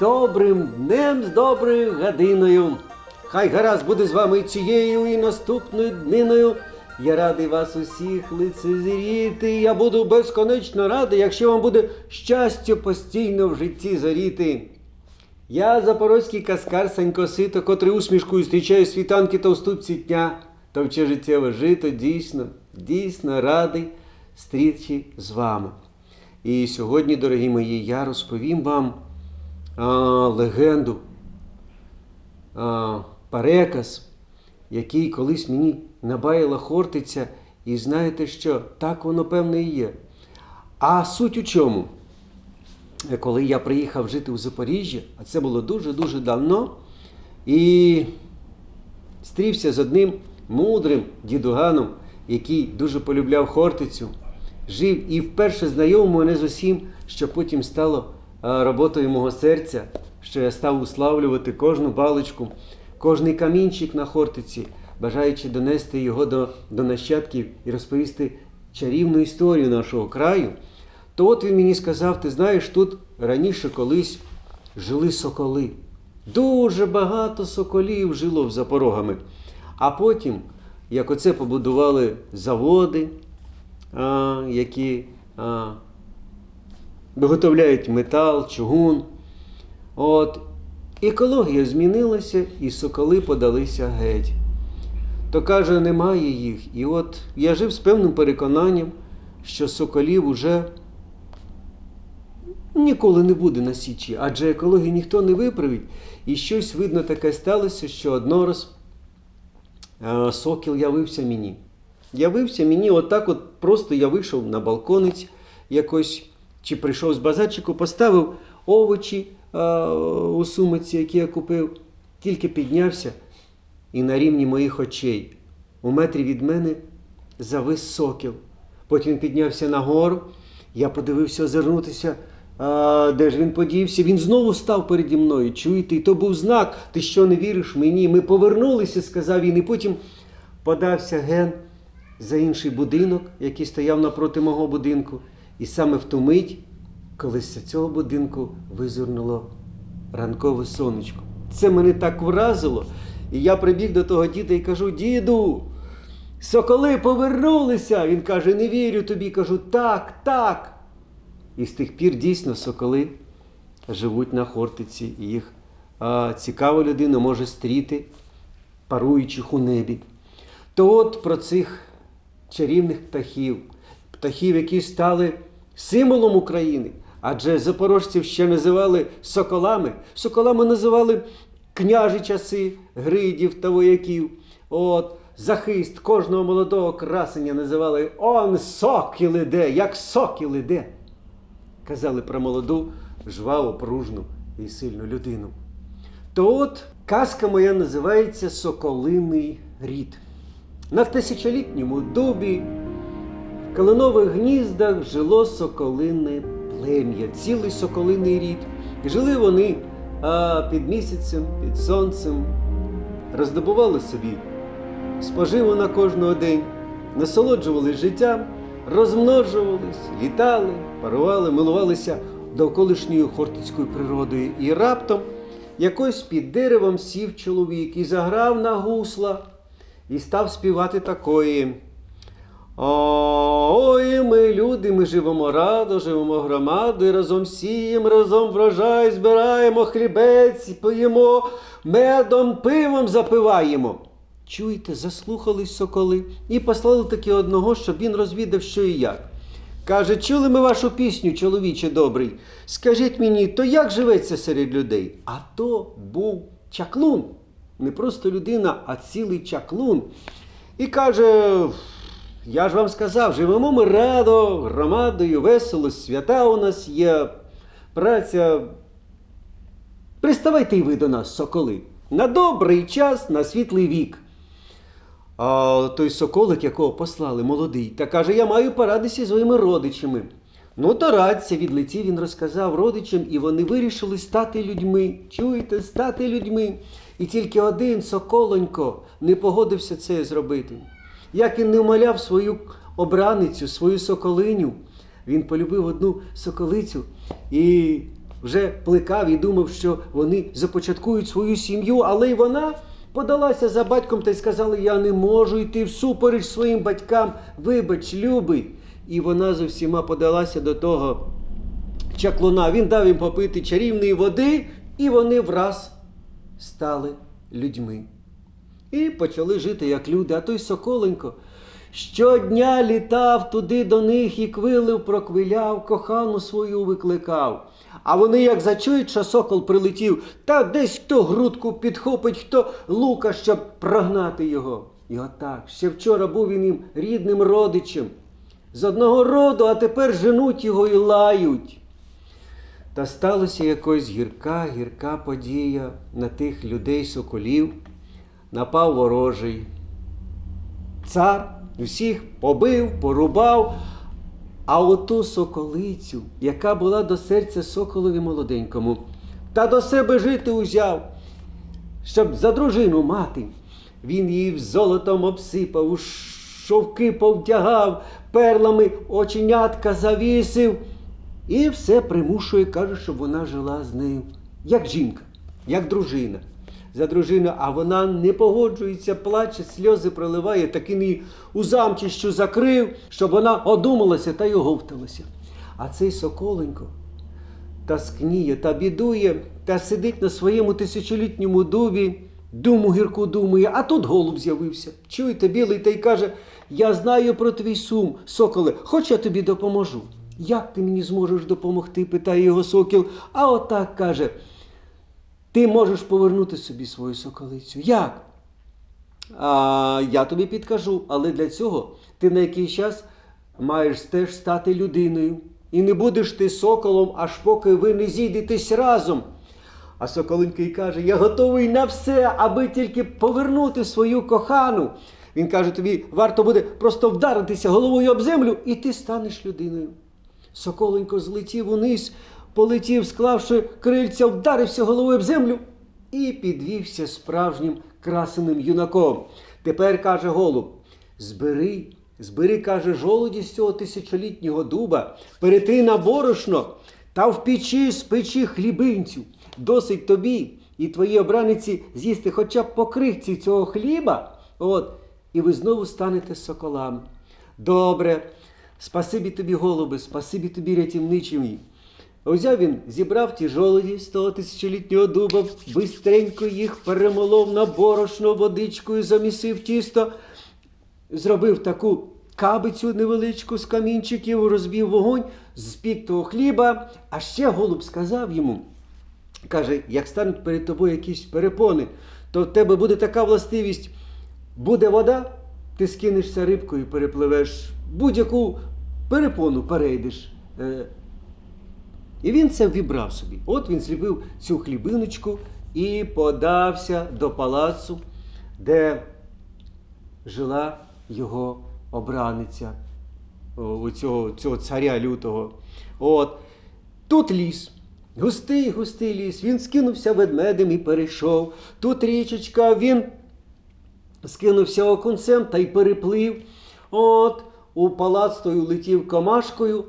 Добрим днем, з доброю годиною. Хай гаразд буде з вами цією і наступною дниною. Я радий вас усіх лицезріти. Я буду безконечно радий, якщо вам буде щастя постійно в житті зоріти. Я запорозький каскар Санько Сито, котрий усмішкою зустрічає світанки та уступці дня, товче життєве жито, дійсно, дійсно радий стрічі з вами. І сьогодні, дорогі мої, я розповім вам а, легенду, а, переказ, який колись мені набаяла Хортиця, і знаєте що, так воно певне і є. А суть у чому? коли я приїхав жити у Запоріжжя, а це було дуже-дуже давно, і стрівся з одним мудрим дідуганом, який дуже полюбляв Хортицю, жив і вперше знайомив мене з усім, що потім стало роботою мого серця, що я став уславлювати кожну балочку, кожний камінчик на Хортиці, бажаючи донести його до, до нащадків і розповісти чарівну історію нашого краю. То от він мені сказав: ти знаєш, тут раніше колись жили соколи. Дуже багато соколів жило за порогами. А потім, як оце побудували заводи, які виготовляють метал, чугун. От, екологія змінилася, і соколи подалися геть. То каже, немає їх. І от я жив з певним переконанням, що соколів уже ніколи не буде на січі, адже екологію ніхто не виправить. І щось видно таке сталося, що однораз е, сокіл явився мені. Явився мені, отак, от просто я вийшов на балконець якось, чи прийшов з базарчику, поставив овочі е, у сумиці, які я купив, тільки піднявся, і на рівні моїх очей, у метрі від мене, завис сокіл. Потім піднявся нагору, я подивився озирнутися. А, де ж він подівся? Він знову став переді мною. Чуєте, і то був знак. Ти що не віриш мені? Ми повернулися, сказав він, і потім подався ген за інший будинок, який стояв напроти мого будинку. І саме в ту мить, коли з цього будинку визирнуло ранкове сонечко. Це мене так вразило. І я прибіг до того діда і кажу: діду, соколи повернулися. Він каже: не вірю тобі. Кажу, так, так. І з тих пір дійсно соколи живуть на Хортиці, і їх цікава людина може стріти, паруючих у небі. То от про цих чарівних птахів, птахів, які стали символом України, адже запорожців ще називали соколами. Соколами називали княжі часи, гридів та вояків. От, захист кожного молодого красення називали Он сокіл іде, як сокіл іде казали про молоду, жваву, пружну і сильну людину. То от казка моя називається Соколиний рід. На тисячолітньому дубі калинових гніздах жило соколине плем'я, цілий соколиний рід. І жили вони а, під місяцем, під сонцем, роздобували собі споживу на кожного день, насолоджувались життям, розмножувались, літали, парували, милувалися довколишньою хортицькою природою. І раптом якось під деревом сів чоловік і заграв на гусла і став співати такої. Ой, ми люди, ми живемо радо, живемо громадою, разом сіємо, разом врожай, збираємо хлібець, пиємо, медом, пивом запиваємо. Чуєте, заслухались соколи і послали таки одного, щоб він розвідав, що і як. Каже, чули ми вашу пісню, чоловіче добрий. Скажіть мені, то як живеться серед людей? А то був чаклун. Не просто людина, а цілий чаклун. І каже: я ж вам сказав, живемо ми радо, громадою, весело, свята у нас є, праця. Приставайте й ви до нас, соколи, на добрий час, на світлий вік. А той соколик, якого послали, молодий, та каже, я маю порадитися зі своїми родичами. Ну, то радься, відлетів, він розказав родичам, і вони вирішили стати людьми. Чуєте, стати людьми. І тільки один соколонько не погодився це зробити. Як він не вмоляв свою обраницю, свою соколиню, він полюбив одну соколицю і вже плекав і думав, що вони започаткують свою сім'ю, але й вона подалася за батьком та й сказала: Я не можу йти всупереч своїм батькам, вибач, любий. І вона з усіма подалася до того чаклуна. Він дав їм попити чарівної води, і вони враз стали людьми. І почали жити як люди. А той Соколенько щодня літав туди до них і квилив, проквиляв, кохану свою викликав. А вони, як зачують, що сокол прилетів, та десь хто грудку підхопить, хто лука, щоб прогнати його. І отак, ще вчора був він їм рідним родичем. З одного роду, а тепер женуть його і лають. Та сталася якось гірка, гірка подія на тих людей соколів. Напав ворожий. Цар всіх побив, порубав. А оту соколицю, яка була до серця соколові молоденькому, та до себе жити узяв, щоб за дружину мати. Він її золотом обсипав, у шовки повдягав, перлами оченятка завісив. І все примушує, каже, щоб вона жила з нею, як жінка, як дружина. За дружину, а вона не погоджується, плаче, сльози проливає, так її у замчищу закрив, щоб вона одумалася та й оговталася. А цей соколенько та скніє, та бідує, та сидить на своєму тисячолітньому дубі, думу гірку думає, а тут голуб з'явився. Чуєте, білий та й каже: Я знаю про твій сум, соколе, хоч я тобі допоможу. Як ти мені зможеш допомогти? питає його сокіл. А отак каже: Ти можеш повернути собі свою соколицю. Як? А, я тобі підкажу, але для цього ти на якийсь час маєш теж стати людиною. І не будеш ти соколом, аж поки ви не зійдетесь разом. А Соколенький каже: Я готовий на все, аби тільки повернути свою кохану. Він каже: тобі варто буде просто вдаритися головою об землю, і ти станеш людиною. Соколенько злетів униз, полетів, склавши крильця, вдарився головою об землю і підвівся справжнім красеним юнаком. Тепер каже голуб: збери, збери, каже, жолуді з цього тисячолітнього дуба, перетри на борошно та в печі спечи хлібинцю. Досить тобі і твоїй обраниці з'їсти хоча б по крихці цього хліба, от, і ви знову станете соколами. Добре, спасибі тобі, голуби, спасибі тобі, рятівничий. Узяв він, зібрав ті жолоді з того тисячолітнього дуба, бистренько їх перемолов на борошно водичкою, замісив тісто, зробив таку кабицю невеличку з камінчиків, розбив вогонь, спік того хліба, а ще голуб сказав йому, каже, як стануть перед тобою якісь перепони, то в тебе буде така властивість, буде вода, ти скинешся рибкою, перепливеш, будь-яку перепону перейдеш. І він це вібрав собі. От він зліпив цю хлібиночку і подався до палацу, де жила його обраниця, у цього, цього царя лютого. От. Тут ліс. Густий, густий ліс. Він скинувся ведмедем і перейшов. Тут річечка, він скинувся окунцем та й переплив. От, у палац той улетів комашкою,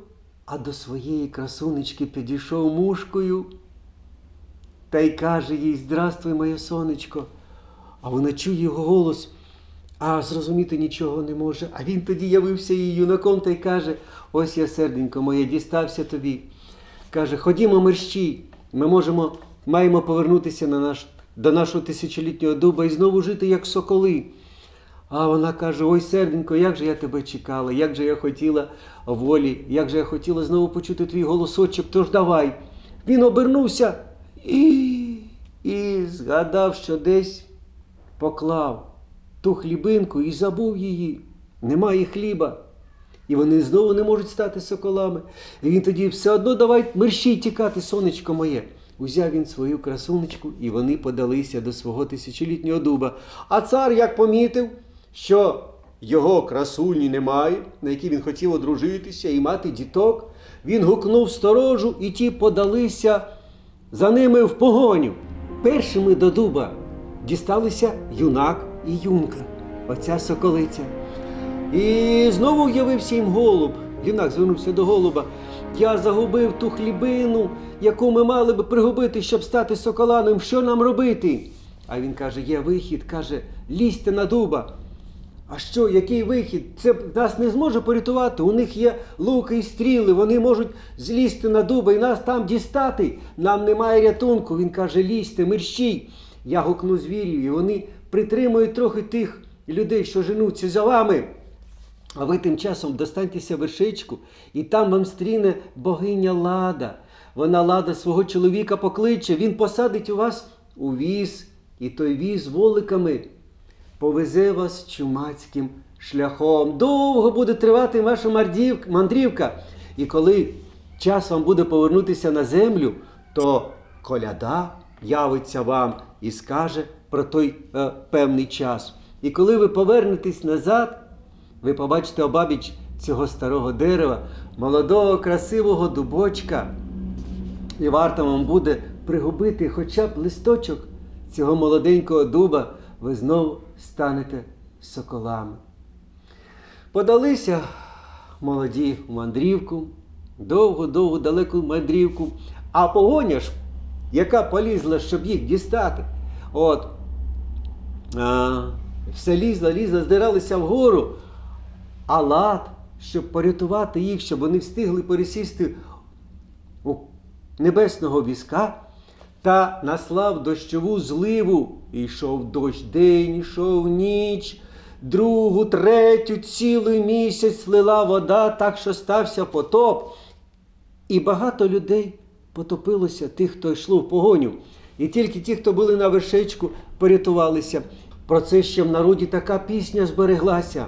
а до своєї красунечки підійшов мушкою та й каже їй: Здравствуй, моє сонечко. А вона чує його голос, а зрозуміти нічого не може. А він тоді явився її юнаком та й каже: Ось я, серденько моє, дістався тобі. Каже, ходімо мерщій, ми можемо, маємо повернутися на наш, до нашого тисячолітнього дуба і знову жити, як соколи. А вона каже: Ой, серденько, як же я тебе чекала, як же я хотіла волі, як же я хотіла знову почути твій голосочок, тож давай. Він обернувся і, і згадав, що десь поклав ту хлібинку і забув її. Немає хліба. І вони знову не можуть стати соколами. І він тоді все одно давай мерщій тікати, сонечко моє. Узяв він свою красунечку, і вони подалися до свого тисячолітнього дуба. А цар як помітив, що його красуні немає, на якій він хотів одружитися і мати діток, він гукнув сторожу, і ті подалися за ними в погоню. Першими до дуба дісталися юнак і юнка, оця соколиця. І знову явився їм голуб. Юнак звернувся до голуба. Я загубив ту хлібину, яку ми мали би пригубити, щоб стати соколаним. Що нам робити? А він каже: є вихід, каже, лізьте на дуба. А що, який вихід? Це нас не зможе порятувати. У них є луки і стріли, вони можуть злізти на дуба і нас там дістати. Нам немає рятунку. Він каже: лізьте, мерщій. Я гукну звірів, і вони притримують трохи тих людей, що женуться за вами. А ви тим часом достаньтеся вершечку, і там вам стріне богиня Лада. Вона лада свого чоловіка покличе, він посадить у вас у віз, і той віз воликами повезе вас чумацьким шляхом. Довго буде тривати ваша мандрівка. І коли час вам буде повернутися на землю, то коляда явиться вам і скаже про той е, певний час. І коли ви повернетесь назад, ви побачите обабіч цього старого дерева, молодого, красивого дубочка. І варто вам буде пригубити хоча б листочок цього молоденького дуба, ви знову станете соколами. Подалися молоді в мандрівку, довго-довго далеку мандрівку, а погоня ж, яка полізла, щоб їх дістати. От, а, все лізла, лізла, здиралися вгору, а лад, щоб порятувати їх, щоб вони встигли пересісти у небесного візка та наслав дощову зливу. І йшов дощ день, йшов ніч, другу, третю, цілий місяць лила вода, так що стався потоп. І багато людей потопилося, тих, хто йшло в погоню. І тільки ті, хто були на вершечку, порятувалися. Про це ще в народі така пісня збереглася.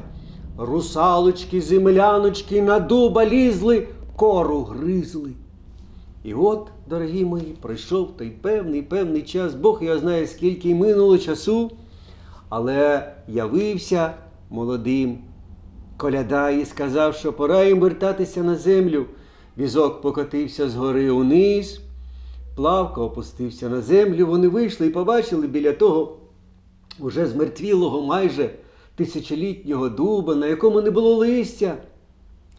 Русалочки, земляночки на дуба лізли, кору гризли. І от, дорогі мої, пройшов той певний певний час, Бог його знає, скільки минуло часу, але явився молодим коляда і сказав, що пора їм вертатися на землю. Візок покотився з гори униз, плавка опустився на землю. Вони вийшли і побачили біля того уже змертвілого майже тисячолітнього дуба, на якому не було листя.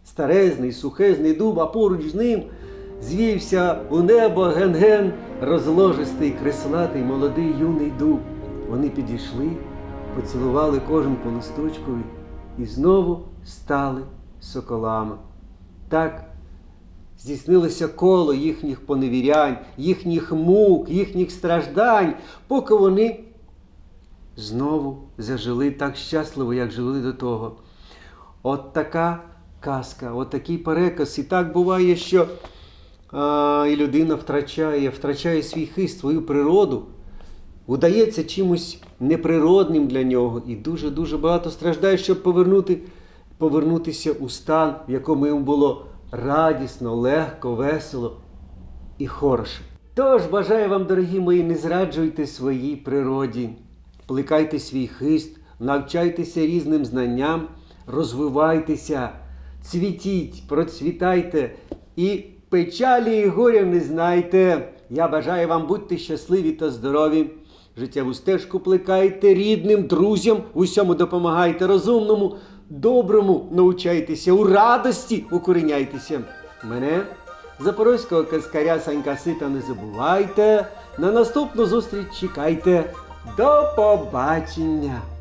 Старезний, сухезний дуб, а поруч з ним звівся у небо ген-ген розложистий, креслатий, молодий юний дуб. Вони підійшли, поцілували кожен по листочкові і знову стали соколами. Так здійснилося коло їхніх поневірянь, їхніх мук, їхніх страждань, поки вони знову зажили так щасливо, як жили до того. От така казка, от такий переказ. І так буває, що і людина втрачає, втрачає свій хист, свою природу, удається чимось неприродним для нього і дуже-дуже багато страждає, щоб повернути, повернутися у стан, в якому йому було радісно, легко, весело і хороше. Тож бажаю вам, дорогі мої, не зраджуйте своїй природі, плекайте свій хист, навчайтеся різним знанням, розвивайтеся, цвітіть, процвітайте і печалі і горя не знайте. Я бажаю вам будьте щасливі та здорові. Життєву стежку плекайте рідним, друзям, усьому допомагайте розумному, доброму научайтеся, у радості укореняйтеся. Мене, запорозького казкаря Санька Сита, не забувайте. На наступну зустріч чекайте. До побачення!